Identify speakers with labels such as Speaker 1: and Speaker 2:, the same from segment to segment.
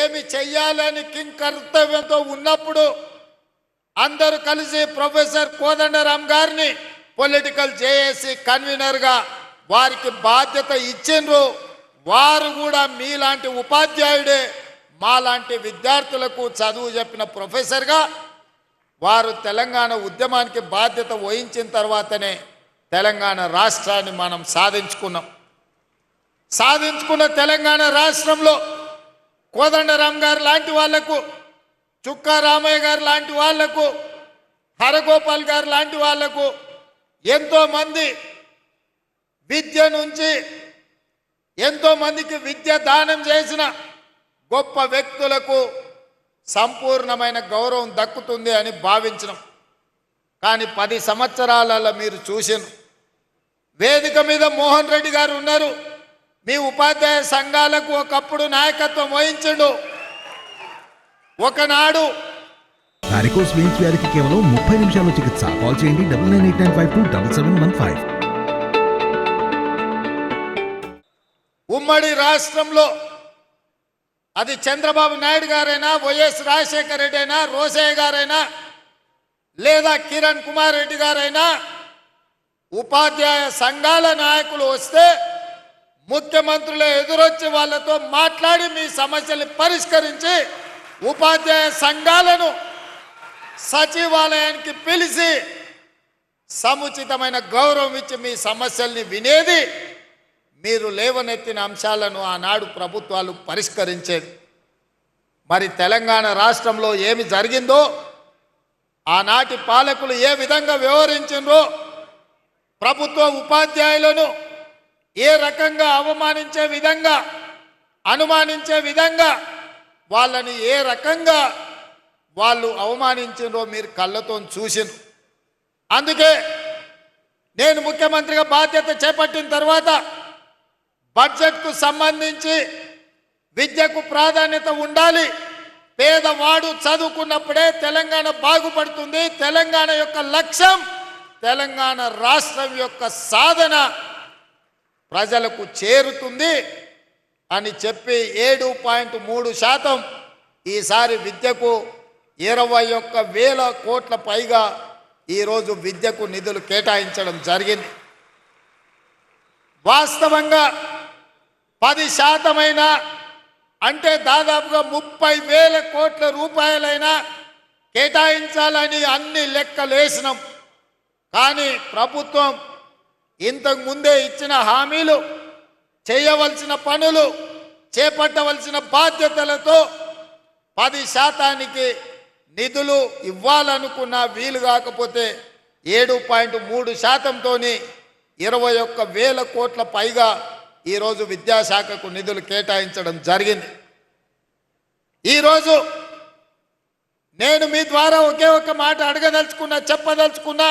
Speaker 1: ఏమి చెయ్యాలని కింగ్ కర్తవ్యంతో ఉన్నప్పుడు అందరూ కలిసి ప్రొఫెసర్ కోదండరామ్ గారిని పొలిటికల్ జేఏసీ కన్వీనర్గా వారికి బాధ్యత ఇచ్చిండ్రు. వారు కూడా మీలాంటి ఉపాధ్యాయుడే మాలాంటి విద్యార్థులకు చదువు చెప్పిన ప్రొఫెసర్గా వారు తెలంగాణ ఉద్యమానికి బాధ్యత వహించిన తర్వాతనే తెలంగాణ రాష్ట్రాన్ని మనం సాధించుకున్నాం. సాధించుకున్న తెలంగాణ రాష్ట్రంలో కోదండరామ్ గారు లాంటి వాళ్ళకు చుక్కా రామయ్య గారు లాంటి వాళ్ళకు హరగోపాల్ గారు లాంటి వాళ్ళకు ఎంతో మంది విద్య నుంచి ఎంతో మందికి విద్య దానం చేసిన గొప్ప వ్యక్తులకు సంపూర్ణమైన గౌరవం దక్కుతుంది అని భావించినాం. కానీ పది సంవత్సరాలలో మీరు చూసిన వేదిక మీద మోహన్ రెడ్డి గారు ఉన్నారు. మీ ఉపాధ్యాయ సంఘాలకు ఒకప్పుడు నాయకత్వం వహించండు. ఒకనాడు
Speaker 2: వారికోస్ వెయిన్స్ వ్యాధికి కేవలం ముప్పై నిమిషాల్లో చికిత్స. కాల్ చేయండి double nine eight nine five two double seven one five.
Speaker 1: ఉమ్మడి రాష్ట్రంలో అది చంద్రబాబు నాయుడు గారైనా వైఎస్ రాజశేఖర రెడ్డి అయినా రోసయ్య గారైనా లేదా కిరణ్ కుమార్ రెడ్డి గారైనా ఉపాధ్యాయ సంఘాల నాయకులు వస్తే ముఖ్యమంత్రులు ఎదురొచ్చి వాళ్ళతో మాట్లాడి మీ సమస్యలు పరిష్కరించి ఉపాధ్యాయ సంఘాలను సచివాలయానికి పిలిచి సముచితమైన గౌరవం ఇచ్చి మీ సమస్యల్ని వినేది మీరు లేవనెత్తిన అంశాలను ఆనాడు ప్రభుత్వాలు పరిష్కరించేది. మరి తెలంగాణ రాష్ట్రంలో ఏమి జరిగిందో ఆనాటి పాలకులు ఏ విధంగా వ్యవహరించిండ్రో ప్రభుత్వ ఉపాధ్యాయులను ఏ రకంగా అవమానించే విధంగా అనుమానించే విధంగా వాళ్ళని ఏ రకంగా వాళ్ళు అవమానించినో మీరు కళ్ళతో చూసిను అందుకే నేను ముఖ్యమంత్రిగా బాధ్యత చేపట్టిన తర్వాత బడ్జెట్కు సంబంధించి విద్యకు ప్రాధాన్యత ఉండాలి. పేదవాడు చదువుకున్నప్పుడే తెలంగాణ బాగుపడుతుంది. తెలంగాణ యొక్క లక్ష్యం తెలంగాణ రాష్ట్రం యొక్క సాధన. ప్రజలకు చేరుతుంది అని చెప్పి ఏడు పాయింట్ మూడు శాతం ఈసారి విద్యకు ఇరవై ఒక్క వేల కోట్ల పైగా ఈరోజు విద్యకు నిధులు కేటాయించడం జరిగింది. వాస్తవంగా పది శాతమైనా అంటే దాదాపుగా ముప్పై వేల కోట్ల రూపాయలైనా కేటాయించాలని అన్ని లెక్కలేసినాం. కానీ ప్రభుత్వం ఇంతకు ముందే ఇచ్చిన హామీలు చేయవలసిన పనులు చేపట్టవలసిన బాధ్యతలతో పది శాతానికి నిధులు ఇవ్వాలనుకున్న వీలు కాకపోతే ఏడు పాయింట్ మూడు శాతంతో ఇరవై ఒక్క వేల కోట్ల పైగా ఈరోజు విద్యాశాఖకు నిధులు కేటాయించడం జరిగింది. ఈరోజు నేను మీ ద్వారా ఒకే ఒక్క మాట అడగదలుచుకున్నా చెప్పదలుచుకున్నా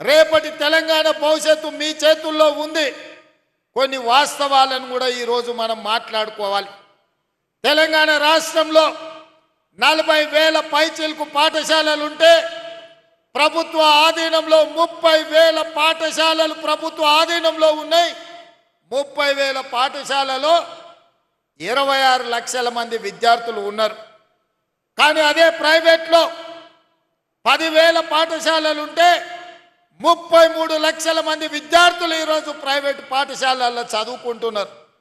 Speaker 1: రేపటి తెలంగాణ భవిష్యత్తు మీ చేతుల్లో ఉంది. కొన్ని వాస్తవాలను కూడా ఈరోజు మనం మాట్లాడుకోవాలి. తెలంగాణ రాష్ట్రంలో నలభై వేల పైచిలకు పాఠశాలలు ఉంటే ప్రభుత్వ ఆధీనంలో ముప్పై వేల పాఠశాలలు ప్రభుత్వ ఆధీనంలో ఉన్నాయి. ముప్పై వేల పాఠశాలలో ఇరవై ఆరు లక్షల మంది విద్యార్థులు ఉన్నారు. కానీ అదే ప్రైవేట్లో పదివేల పాఠశాలలు ఉంటే ముప్పై మూడు లక్షల మంది విద్యార్థులు ఈరోజు ప్రైవేట్ పాఠశాలల్లో చదువుకుంటున్నారు.